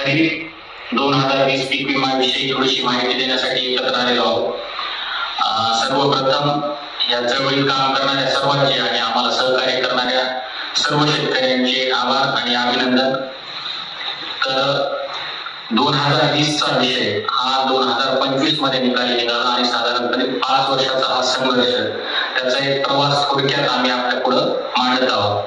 खरीप दोन हजार वीस पीक विम्याविषयी थोडीशी माहिती देण्यासाठी एकत्र आलेलो आहोत. सर्वप्रथम या चळवळीत काम करणाऱ्या सर्वांचे आणि आम्हाला सहकार्य करणाऱ्या सर्व शेतकऱ्यांचे आभार आणि अभिनंदन. तर दोन हजार वीसचा विषय हा दोन हजार पंचवीसमध्ये निकाली निघाला आणि साधारणपणे पाच वर्षाचा हा संघर्ष त्याचा एक प्रवास थोडक्यात आम्ही आपल्या पुढं मांडत आहोत.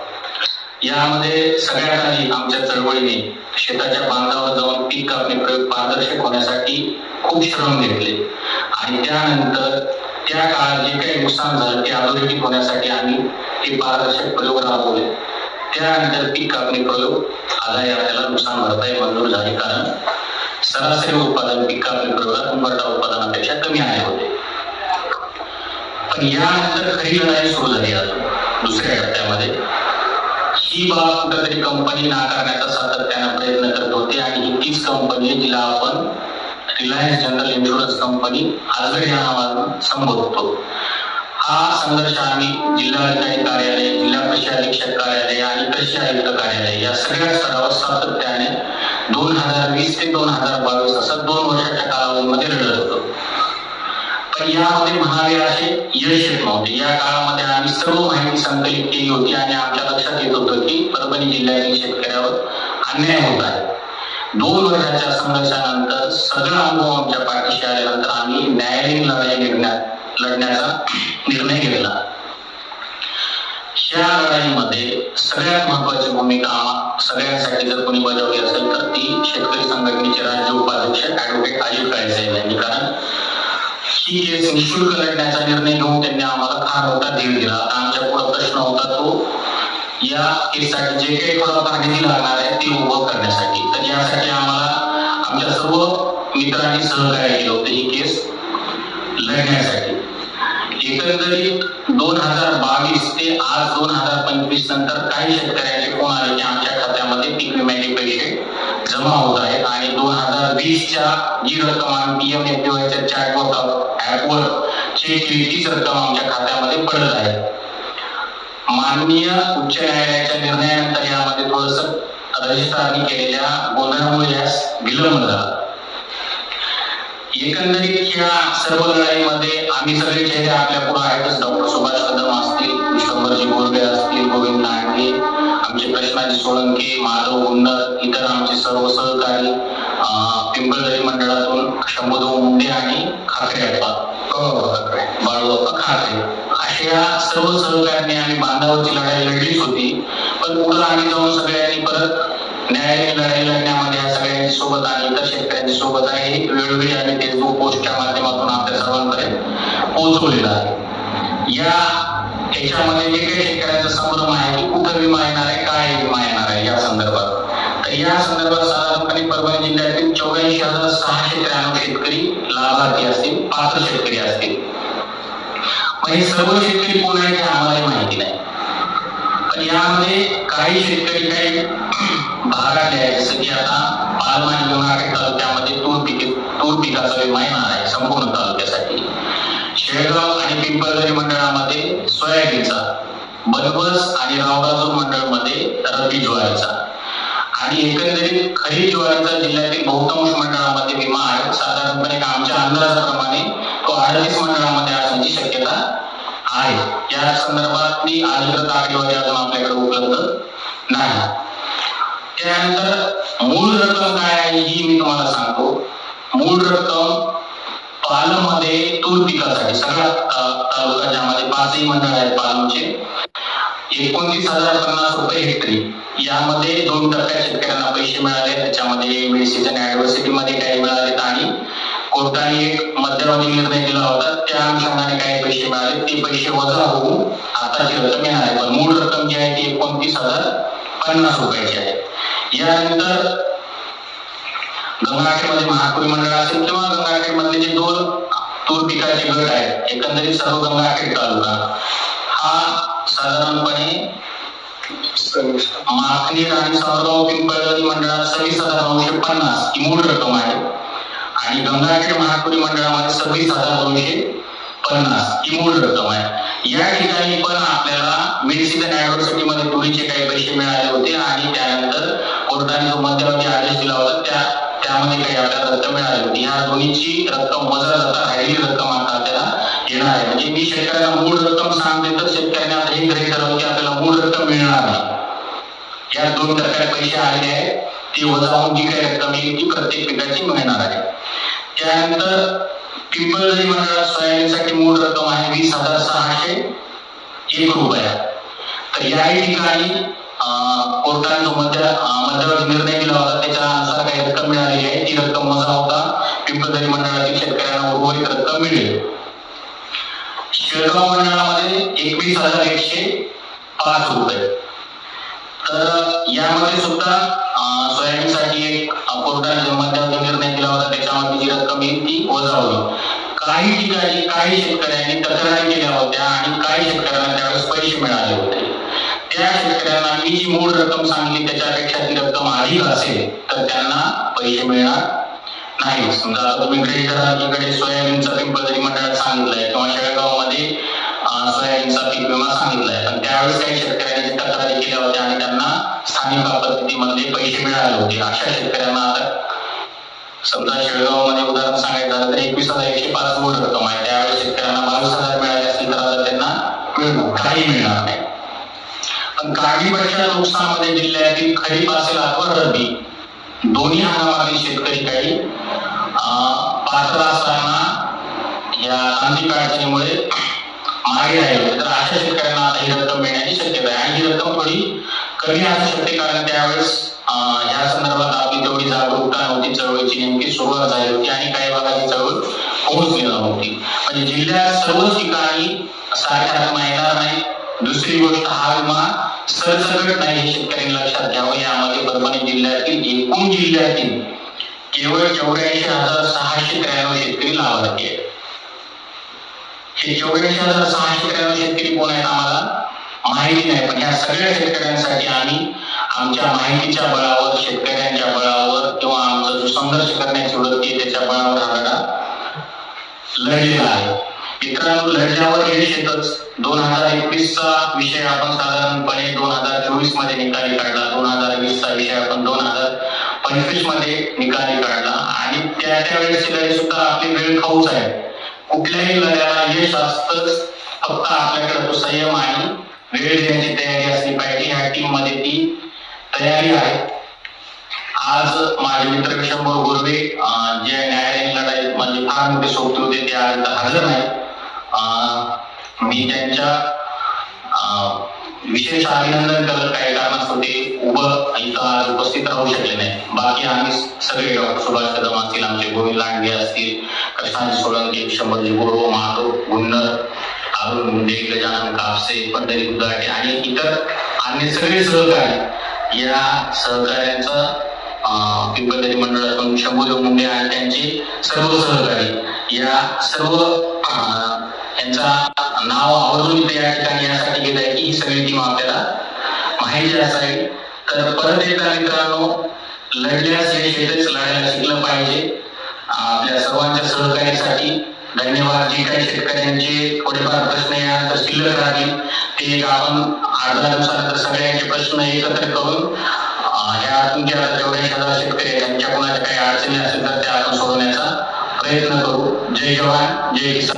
यामध्ये सगळ्यात आधी आमच्या चळवळीने शेताच्या बांधावर जाऊन पीक कापणी प्रयोग पारदर्शक होण्यासाठी खूप श्रम घेतले. आणि त्यानंतर त्या काळात जे काही नुकसान झालं ते अधोरेखित होण्यासाठी आम्ही ते पारदर्शक प्रयोग राबवले. त्यानंतर पीक कापणी प्रयोग आलाही आपल्याला नुकसान भरपाई मंजूर झाली कारण सरासरी उत्पादन पीक कापणी प्रयोगात उंबरटा उत्पादनापेक्षा कमी आले होते. पण यानंतर खरी लढाई सुरू झाली अजून दुसऱ्या टप्प्यामध्ये. ही बाब कुठेतरी कंपनी नाकारण्याचा सातत्यानं प्रयत्न करत होती आणि ही तीच कंपनी जिला आपण रिलायन्स जनरल इन्शुरन्स कंपनी आजगड या संबोधतो हा संघर्ष आम्ही जिल्हाधिकारी कार्यालय जिल्हा कृषी अधीक्षक कार्यालय आणि कृषी आयुक्त कार्यालय या सगळ्या स्तरावर सातत्याने दोन हज़ार वीस ते दोन हज़ार बावीस असं दोन वर्षाच्या कालावधीमध्ये लढत होतो पण यामध्ये म्हणावे असे यश नव्हते. या काळामध्ये आम्ही सर्व माहिती संकलित केली होती आणि आमच्या लक्षात येत होतं की परभणी जिल्ह्यातील शेतकऱ्यावर अन्याय होत आहे. दोन वर्षाच्या संघर्षानंतर सगळा अनुभव आमच्या पाठीशी आल्यानंतर आम्ही न्यायालयीन लढाई लढण्यात लढण्याचा निर्णय घेतला. या लढाईमध्ये सगळ्यात महत्वाची भूमिका सगळ्यांसाठी जर कोणी बजावली असेल तर ती शेतकरी संघटनेचे राज्य उपाध्यक्ष ऍडव्होकेट अजित काळे साहेब यांनी कारण ही केस निशुल्क लढण्याचा निर्णय घेऊन त्यांनी आम्हाला फार मोठा धीर दिला. आता आमच्या पुढे प्रश्न होता तो या केससाठी जे काही थोडाफार निधी लागणार आहे ते उभं करण्यासाठी. तर यासाठी आम्हाला आमच्या सर्व मित्रांनी सहकार्य केलं होतं ही केस लढण्यासाठी. एकंदरीत दोन हजार बावीस ते आज दोन हजार पंचवीस नंतर काही शेतकऱ्यांचे फोन आले की आमच्या खात्यामध्ये पीक विम्याचे पैसे जमा होत आहे आणि दोन हजार वीसच्या जी रक्कम आम्ही पीएम एपीवायच्या चॅटबॉट ऍपवर चेक केली तीच रक्कम आमच्या खात्यामध्ये पडत आहे. माननीय उच्च न्यायालयाच्या निर्णयानंतर यामध्ये थोडस रजिस्ट्रारनी केलेल्या गोंधळामुळे यास विलंब झाला. एकंदरीत या सर्व लढाईमध्ये आम्ही सगळे चेहरे आपल्या पुढे आहेतच. डॉक्टर सुभाष कदम असतील विश्वंभरजी गोरबे असतील गोविंद नांडगे आमचे कृष्णाजी सोळंके माधव गुंडर इतर आमचे सर्व सहकारी पिंपळदरी मंडळातून शंभूदेव मुंडे आणि खाकरे अप्पा बाळूअप्पा खाकरे अशा सर्व सहकार्याने आम्ही बांधावरची लढाई लढलीच होती. पण पुढे आम्ही जाऊन सगळ्यांनी परत न्यायालयीन लढाई लढण्यामध्ये या सगळ्यांच्या सोबत आणि इतर शेतकऱ्यांच्या सोबत आहे हे वेळोवेळी आम्ही फेसबुक पोस्टच्या माध्यमातून आपल्या सर्वांपर्यंत पोहोचवलेलं आहे. या याच्यामध्ये जे काही शेतकऱ्यांचा संभ्रम आहे कुठं विमा येणार आहे काय विमा येणार आहे या संदर्भात. तर या संदर्भात साधारणपणे परभणी जिल्ह्यातील चौऱ्याऐंशी हजार सहाशे त्र्याण्णव शेतकरी लाभार्थी असतील पात्र शेतकरी असतील. पण हे सर्व शेतकरी कोण आहे हे आम्हाला माहिती नाही. पण यामध्ये काही शेतकरी काही भागातले आहेत जसं की आता पालमा आणि तालुक्यामध्ये तूर पिके तूर पिकाचा विमा येणार आहे संपूर्ण तालुक्यासाठी. शेळगाव आणि पिंपळदरी मंडळामध्ये सोयाबीनचा बनबस आणि रावराजूर मंडळमध्ये रब्बी ज्वारीचा. आणि एकंदरीत खरीप ज्वारीचा जिल्ह्यातील बहुतांश मंडळामध्ये विमा आहे. साधारणपणे आमच्या अंदाजाप्रमाणे तो अडतीस मंडळामध्ये असण्याची शक्यता आहे. या संदर्भात मी अधिकृत आकडेवारी अजून आपल्याकडे उपलब्ध नाही. त्यानंतर मूळ रक्कम काय आहे ही मी तुम्हाला सांगतो. मूळ रक्कम पालममध्ये तूर पिकासाठी सगळ्या ता- तालुका ज्यामध्ये पाचही मंडळ आहेत पालमचे. एकोणतीस हजार पन्नास रुपये हेक्टरी. यामध्ये दोन टप्प्यात शेतकऱ्यांना पैसे मिळाले त्याच्यामध्ये मेडिसिन ऍडव्हर्सिटी मध्ये काही मिळालेत आणि कोर्टाने एक मध्यवर्ती निर्णय दिला होता त्या अनुषंगाने काही पैसे मिळाले. ते पैसे वजा होऊन आताची रक्कम येणार आहे. पण मूळ रक्कम जी आहे ती एकोणतीस हजार पन्नास रुपयाची आहे. यानंतर गंगाखेडमध्ये महापुरी मंडळ असेल किंवा गंगाखेड जे दोन तूर पिकाचे गट आहेत एकंदरीत सर्व गंगाखेड तालुका हा साधारणपणे माखणी आणि सावरगाव पिंपळदरी मंडळात सव्वीस हजार नऊशे पन्नास ही मूळ रक्कम आहे. आणि गंगाखेड महापुरी मंडळामध्ये सव्वीस हजार दोनशे पन्नास ही मूळ रक्कम आहे. या ठिकाणी पण आपल्याला मेडिसिन युनिव्हर्सिटी मध्ये तुरीचे काही पैसे मिळाले होते आणि त्यानंतर कोर्टाने जो मध्यवर्ती आदेश दिला होता त्या त्यामध्ये काही आपल्याला रक्कम मिळाली. होती या दोन्हीची रक्कम वजा जाता राहिलेली रक्कम आता आपल्याला येणार आहे. म्हणजे मी शेतकऱ्याला मूळ रक्कम सांगते तर शेतकऱ्याने आता हे गृहीत धरावं की आपल्याला मूळ रक्कम मिळणार नाही. या दोन प्रकारे पैसे आलेले आहेत. ती वजा होऊन जी काही रक्कम येईल ती प्रत्येक पिकाची मिळणार आहे. त्यानंतर पिंपळदरी मंडळात सोयाबीनसाठी मूळ रक्कम आहे वीस हजार सहाशे एक रुपया. तर याही ठिकाणी कोर्टाने जो मध्य मध्यवर्ती निर्णय दिला होता. त्याच्यानुसार काही रक्कम मिळालेली आहे. ती रक्कम मजा होता. पिंपळदरी मंडळातील शेतकऱ्यांना उर्वरित रक्कम मिळेल. शेळगाव मंडळामध्ये एकवीस हजार एकशे पाच रुपये. तर यामध्ये सुद्धा सोयाबीनसाठी एक अं, कोर्टाने जो मध्यवर्ती निर्णय दिला होता. त्याच्यामध्ये जी रक्कम येईल ती वजा होईल काही ठिकाणी काही शेतकऱ्यांनी तक्रारी केल्या होत्या आणि काही शेतकऱ्यांना त्यावेळेस पैसे मिळाले होते. ज्या शेतकऱ्यांना मी जी मूळ रक्कम सांगली त्याच्यापेक्षा ती रक्कम अधिक असेल तर त्यांना पैसे मिळणार नाही समजा आता तुम्ही गृहीत धरा की इकडे सोयाबीनचा मंडळात सांगितलंय किंवा शेळगावमध्ये सोयाबीनचा पीक विमा सांगितलाय पण त्यावेळेस काही शेतकऱ्यांनी तक्रारी केल्या होत्या आणि त्यांना स्थानिक आपत्तीमध्ये पैसे मिळाले होते. अशा शेतकऱ्यांना आता समजा शेळगावमध्ये उदाहरण सांगायचं झालं तर एकवीस हजार एकशे पाच मूळ रक्कम आहे. त्यावेळेस शेतकऱ्यांना बावीस हजार मिळाले असतील तर आता त्यांना काही मिळणार नाही. पण काढणीच्या नुकसानामध्ये जिल्ह्यातील खरीप असेल अथवा रब्बी दोन्ही हंगामातील शेतकरी काही अं, पात्र असताना या तांत्रिक अडचणीमुळे मागे राहिले. तर अशा शेतकऱ्यांना आता ही रक्कम मिळण्याची शक्यता आहे. आणि ही रक्कम थोडी कमी असू शकते कारण त्यावेळेस या संदर्भात आपली तेवढी जागरूकता नव्हती. चळवळीची नेमकी सुरुवात झाली होती आणि काही भागाची चळवळ पोहोचली नव्हती. म्हणजे जिल्ह्यात सर्वच ठिकाणी सारख्या रक्कम येणार नाही. दुसरी गोष्ट हा विमा सरसकट नाही हे शेतकऱ्यांनी लक्षात घ्यावं हो, यामध्ये परभणी जिल्ह्यातील एकूण जिल्ह्यातील केवळ चौऱ्याऐंशी हजार सहाशे त्र्याण्णव शेतकरी लाभार्थी आहेत. हे चौऱ्याऐंशी हजार सहाशे त्र्याण्णव शेतकरी कोण आहेत आम्हाला? माहिती नाही पण या सगळ्या शेतकऱ्यांसाठी आम्ही आमच्या माहितीच्या बळावर शेतकऱ्यांच्या बळावर किंवा आमचा जो संघर्ष करण्याची वृत्ती त्याच्या बळावर हा लढलेला आहे. मित्रांनो लढल्यावर यश येतच दोन हजार एकवीस चा विषय आपण साधारणपणे दोन हजार चोवीसमध्ये निकाली काढला. दोन हजार वीस चा विषय आपण दोन हजार पंचवीसमध्ये निकाली काढला. आणि त्या वेळेस सुद्धा आपली वेळ खाऊच आहे. कुठल्याही लढ्याला यश असतंच फक्त आपल्याकडे तो संयम आणि वेळ देण्याची तयारी असली पाहिजे. ह्या टीममध्ये ती तयारी आहे. आज माझे मित्र शंभर जे न्यायालयीन लढाईत म्हणजे फार मोठे सोबत होते ते आज हजर नाही मी त्यांच्या अं, विशेष अभिनंदन करत काही कारणास्तव ते उभं इथं आज उपस्थित राहू शकले नाही बाकी आम्ही सगळे डॉक्टर सुभाष कदम असतील आमचे गोविंद लांडगे असतील कृष्णाजी सोळंके शंभरजी गुरु महादेव गुन्नर अरुण मुंडे गजानन कापसे पंढरी दुधाटे आणि इतर अन्य सगळे सहकारी या सहकार्यांचं पिंपळदरी मंडळातून शंभूदेव मुंडे आणि त्यांचे सर्व सहकारी या सर्व त्यांचा नाव आवर्जून इथे या ठिकाणी यासाठी गेलंय की ही सगळी टीम आपल्याला माहिती असावी तर परत एकदा मित्रांनो लढल्यास यश येतेच लढायला शिकलं पाहिजे. आपल्या सर्वांच्या सहकार्यासाठी धन्यवाद. जे काही शेतकऱ्यांचे थोडेफार प्रश्न यानंतर शिल्लक राहतील ते एक आपण आठ दिवसानंतर सगळ्यांचे प्रश्न एकत्र करून अं, ह्या तुमच्या चौऱ्याऐंशी हजार शेतकरी आहेत, त्यांच्या कोणाच्या काही अडचणी असेल तर त्या आपण सोडवण्याचा प्रयत्न करू. जय जवान जय किसान.